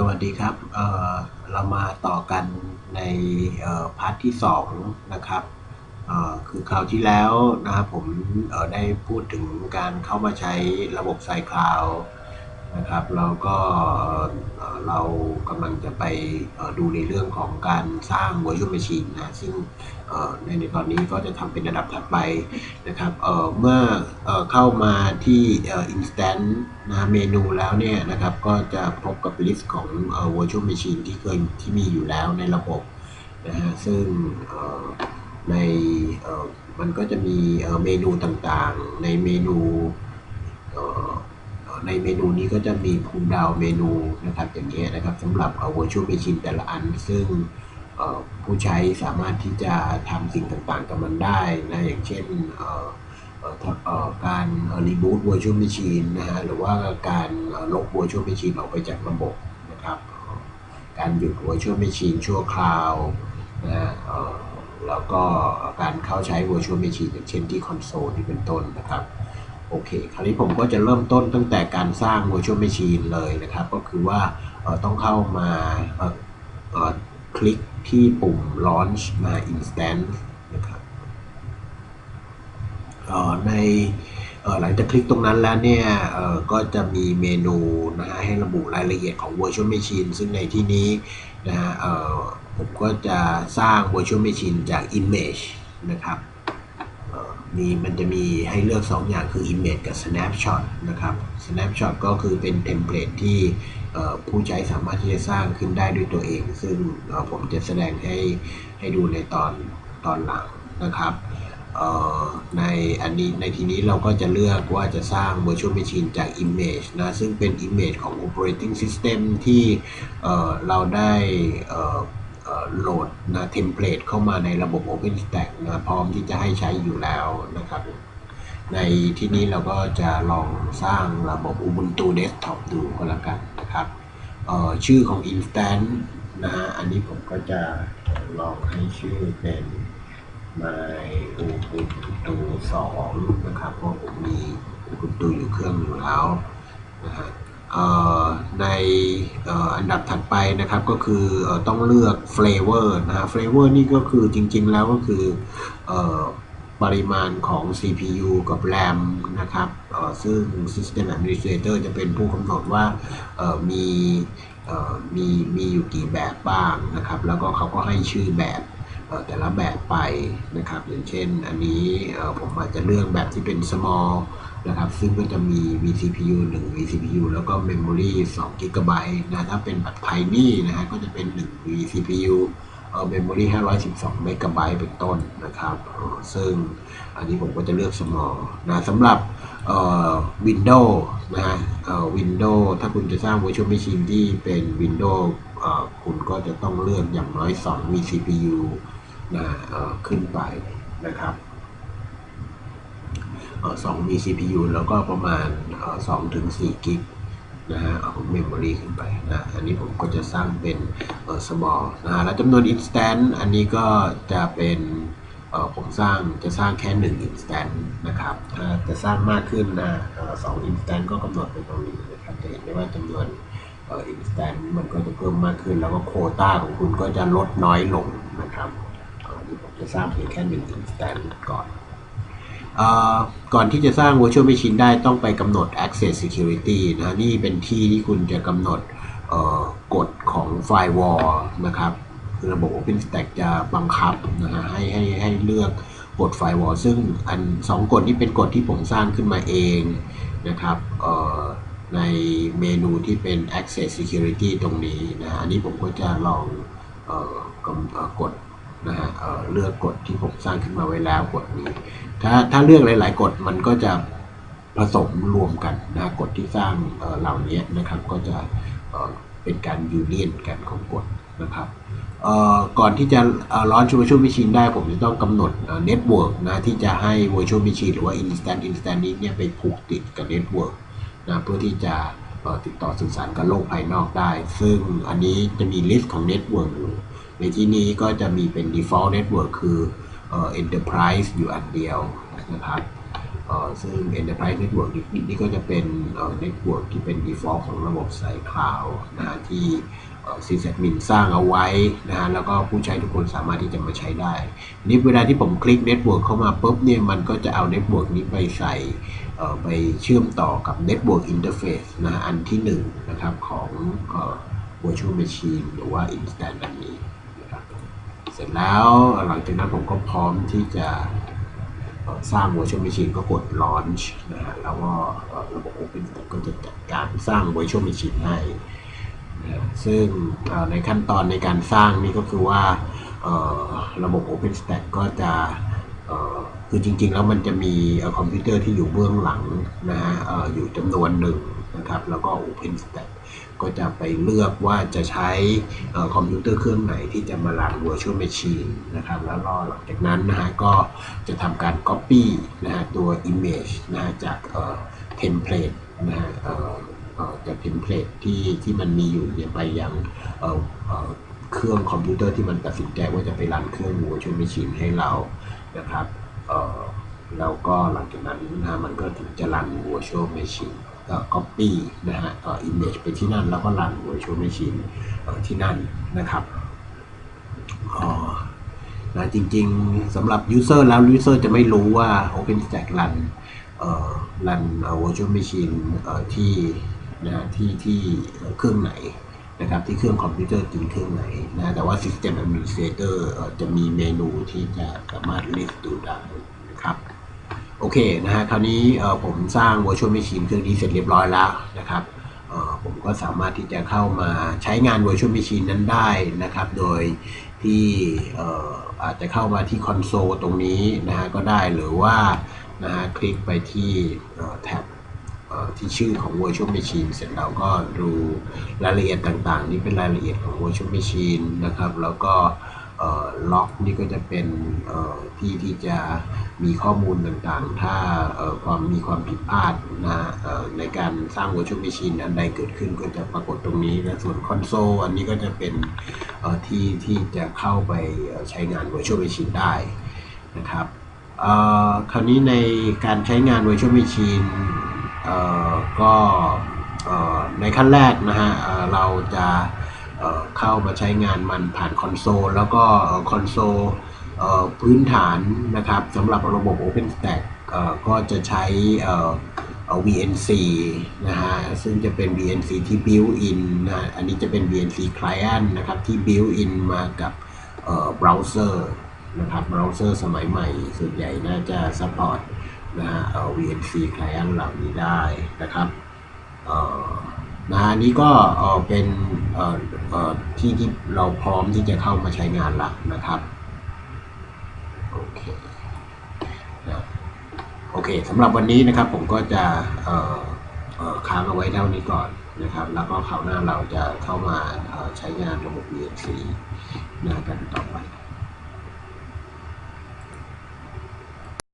สวัสดีครับเเรามาต่อกันในพาร์ทที่2นะครับคือคราวที่แล้วนะครับผมได้พูดถึงการเข้ามาใช้ระบบไซคลาวนะครับแล้วก็เรากำลังจะไปดูในเรื่องของการสร้าง virtual machine นะซึ่งในในตอนนี้ก็จะทำเป็นระดับถัดไป นะครับเออเมื่อเอ่อเข้ามาที่อ่อ instant นะเมนูแล้วเนี่ยนะครับก็จะพบกับ list ของเออ virtual machine ที่เคยที่มีอยู่แล้วในระบบนะฮะซึ่งเออในเออมันก็จะมีเออเมนูต่างๆ ในเมนูในเมนูนี้ก็จะมีพูลดาวเมนูนะครับอย่างเงี้ยนะครับสำหรับเออ virtual machine แต่ละอันซึ่ง ผู้ใช้สามารถที่จะทำสิ่งต่างๆกับมันได้นะอย่างเช่นการรีบูต virtual machine นะฮะหรือว่าการลบ virtual machine ออกไปจากระบบนะครับการหยุด virtual machine ชั่วคราวนะฮะแล้วก็การเข้าใช้ virtual machine อย่างเช่นที่คอนโซลที่เป็นต้นนะครับโอเค คราวนี้ผมก็จะเริ่มต้นตั้งแต่การสร้าง virtual machine เลยนะครับ ก็คือว่าต้องเข้ามา คลิกที่ปุ่ม launch มา instance นะครับในหลังจากคลิกตรงนั้นแล้วเนี่ยก็จะมีเมนูนะฮะให้ระบุรายละเอียดของ virtual machine ซึ่งในที่นี้นะฮะผมก็จะสร้าง virtual machine จาก image นะครับ มีมันจะมีให้เลือก 2 อย่างคือ image กับ snapshot นะครับ snapshot ก็คือเป็นเทมเพลตที่ผู้ใช้สามารถที่จะสร้างขึ้นได้ด้วยตัวเอง ซึ่งผมจะแสดงให้ให้ดูในตอนตอนหลังนะครับในอันนี้ในทีนี้เราก็จะเลือกว่าจะสร้าง virtual machine จาก image นะซึ่งเป็น image ของ operating system ที่เเราได้ โหลดนะเทมเพลตเข้ามาในระบบ OpenStack นะพร้อมที่จะให้ใช้อยู่แล้วนะครับ ในที่นี้เราก็จะลองสร้างระบบ Ubuntu Desktop ดูก็แล้วกันนะครับชื่อของ instance นะฮะอันนี้ผมก็จะลองให้ชื่อเป็น my Ubuntu 2นะครับเพราะผมมี Ubuntu อยู่เครื่องอยู่แล้วนะฮะ ในอันดับถัดไปนะครับก็คือต้องเลือก flavor นะฮะ flavor นี่ก็คือจริงๆแล้วก็คือปริมาณของ CPU กับ RAM นะครับซึ่ง System Administrator จะเป็นผู้กำหนดว่าเอ่อมีมีมีอยู่กี่แบบบ้างนะครับ แล้วก็เขาก็ให้ชื่อแบบ แต่ละแบบไปนะครับ อย่างเช่นอันนี้ผมอาจจะเลือกแบบที่เป็น small นะครับ ซึ่งก็จะมี vCPU 1 vCPU แล้วก็ memory 2 GB นะถ้าเป็นแบบ tiny นะฮะก็จะเป็น 1 vCPU เออ memory 512 MB เป็นต้นนะครับ ซึ่งอันนี้ผมก็จะเลือก small นะสำหรับเอ่อ Windows นะฮะเอ่อ Windows ถ้าคุณจะสร้าง virtual machine ที่เป็น Windows เอ่อคุณก็จะต้องเลือกอย่างน้อย 2 vCPU นะเอ่อขึ้นไปนะครับเอ่อ2 vCPU แล้วก็ประมาณเอ่อ2ถึง4กิกนะฮะเอาเมมโมรีขึ้นไปนะอันนี้ผมก็จะสร้างเป็นเอ่อ small นะฮะแล้วจำนวน instance อันนี้ก็จะเป็นเอ่อผมสร้างจะสร้างแค่ 1 instance นะครับถ้าจะสร้างมากขึ้นนะเอ่อสอง instance ก็กำหนดไปตรงนี้นะครับจะเห็นได้ว่าจำนวนเอ่อ instant มันก็จะเพิ่มมากขึ้น แล้วก็โควต้าของคุณก็จะลดน้อยลงนะครับเอ่อนี่ผม จะสร้างเพียงแค่หนึ่ง instant ก่อนเอ่อก่อนที่จะสร้าง virtual machine ได้ต้องไปกำหนด access security นะนี่เป็นที่ที่คุณจะกำหนดเอ่อกฎของ firewall นะครับคือระบบ OpenStack จะบังคับนะฮะให้ให้ให้เลือกกฎ firewall ซึ่งอันสองกฎนี้เป็นกฎที่ผมสร้างขึ้นมาเองนะครับเอ่อในเมนูที่เป็น access security ตรงนี้นะอันนี้ผมก็จะลองออกำเอ่อกด นะฮะเเลือกกฎที่ผมสร้างขึ้นมาไว้แล้วกฎนี้ ถ้าถ้าเลือกหลาย ๆ กฎมันก็จะผสมรวมกันนะกฎที่สร้างเเหล่านี้นะครับก็จะเเป็นการยูเนียนกันของกฎนะครับก่อนที่จะร้อน virtual machine ได้ผมจะต้องกำหนดเน็ตเวิร์กนะที่จะให้ virtual machine หรือว่า instant instant นี้เนี่ยไปผูกติดกับเน็ตเวิร์กนะเพื่อที่จะติดต่อสื่อสารกับโลกภายนอกได้ ซึ่งอันนี้จะมีลิสต์ของเน็ตเวิร์กอยู่ ในที่นี้ก็จะมีเป็น default network คือเอ่อ enterprise อยู่อันเดียวนะครับเอ่อซึ่ง Enterprise Network นี่ก็จะเป็นเอ่อ Network ที่เป็น default ของระบบสายคลาวนะฮะที่เอ่อ sysadmin สร้างเอาไว้นะฮะแล้วก็ผู้ใช้ทุกคนสามารถที่จะมาใช้ได้นี่เวลาที่ผมคลิก Network เข้ามาปุ๊บเนี่ยมันก็จะเอา Network นี้ไปใส่ไปเชื่อมต่อกับ Network Interface นะอันที่หนึ่งนะครับของ Virtual Machine หรือว่า Instance อันนี้ เสร็จแล้วหลังจากนั้นผมก็พร้อมที่จะสร้าง Virtual Machine ก็กด Launch นะฮะแล้วก็ระบบ Open ก็จะจัดการสร้าง Virtual Machine ให้นะฮะซึ่งในขั้นตอนในการสร้างนี่ก็คือว่าระบบ OpenStack ก็จะคือจริงๆ แล้วมันจะมีคอมพิวเตอร์ที่อยู่เบื้องหลังนะฮะเอ่ออยู่จำนวนหนึ่งนะครับ แล้วก็ OpenStack ก็จะไปเลือกว่าจะใช้คอมพิวเตอร์เครื่องไหนที่จะมารัน Virtual Machine นะครับแล้วก็หลังจากนั้นนะฮะก็จะทำการ Copy นะฮะตัว Image นะฮะจากเอ่อ Template นะฮะจาก Template ที่ที่มันมีอยู่เนี่ยไปยังเครื่องคอมพิวเตอร์ที่มันตัดสินใจว่าจะไปรันเครื่อง Virtual Machine ให้เรานะครับแล้วก็หลังจากนั้นนะฮะมันก็ถึงจะรัน Virtual Machine ก็ copy นะฮะเอ่อ image ไปที่นั่นแล้วก็รัน virtual machine ที่นั่นนะครับอ๋อนะจริงๆสำหรับ user แล้ว user จะไม่รู้ว่า OpenStack รันเอ่อรัน virtual machine ที่นะที่ที่เครื่องไหนนะครับที่เครื่องคอมพิวเตอร์จริงเครื่องไหนนะแต่ว่า System Administrator เอ่อจะมีเมนูที่จะสามารถ list ดูได้นะครับ โอเคนะฮะคราวนี้ผมสร้าง Virtual Machine เครื่องนี้เสร็จเรียบร้อยแล้วนะครับผมก็สามารถที่จะเข้ามาใช้งาน Virtual Machine นั้นได้นะครับ โดยที่อาจจะเข้ามาที่คอนโซลตรงนี้นะฮะก็ได้หรือว่านะฮะคลิกไปที่แท็บที่ชื่อของ Virtual Machine เสร็จแล้วก็ดูรายละเอียดต่างๆ นี่เป็นรายละเอียดของ Virtual Machine นะครับ แล้วก็ ล็อกนี่ก็จะเป็นที่ที่จะมีข้อมูลต่างๆ ถ้าความมีความผิดพลาดนะในการสร้าง virtual machine อันใดเกิดขึ้นก็จะปรากฏตรงนี้และส่วนคอนโซลอันนี้ก็จะเป็นที่ที่จะเข้าไปใช้งาน virtual machine ได้นะครับคราวนี้ในการใช้งาน virtual machine ก็ในขั้นแรกนะฮะเราจะ เข้ามาใช้งานมันผ่านคอนโซล แล้วก็คอนโซลพื้นฐานนะครับสำหรับระบบ OpenStack เอ่อก็จะใช้เอ่อเอ่อ VNC นะฮะซึ่งจะเป็น VNC ที่ built in นะฮะอันนี้จะเป็น VNC client นะครับที่ built in มากับเอ่อ browser นะครับ browser สมัยใหม่ ส่วนใหญ่น่าจะ support นะฮะเอ่อ VNC client เหล่านี้ได้นะครับ นะอันนี้ก็เป็นที่ที่เราพร้อมที่จะเข้ามาใช้งานละนะครับโอเคนะโอเคสำหรับวันนี้นะครับผมก็จะค้างเอาไว้เท่านี้ก่อนนะครับ แล้วก็คราวหน้าเราจะเข้ามาใช้งานระบบ VNC นะกันต่อไป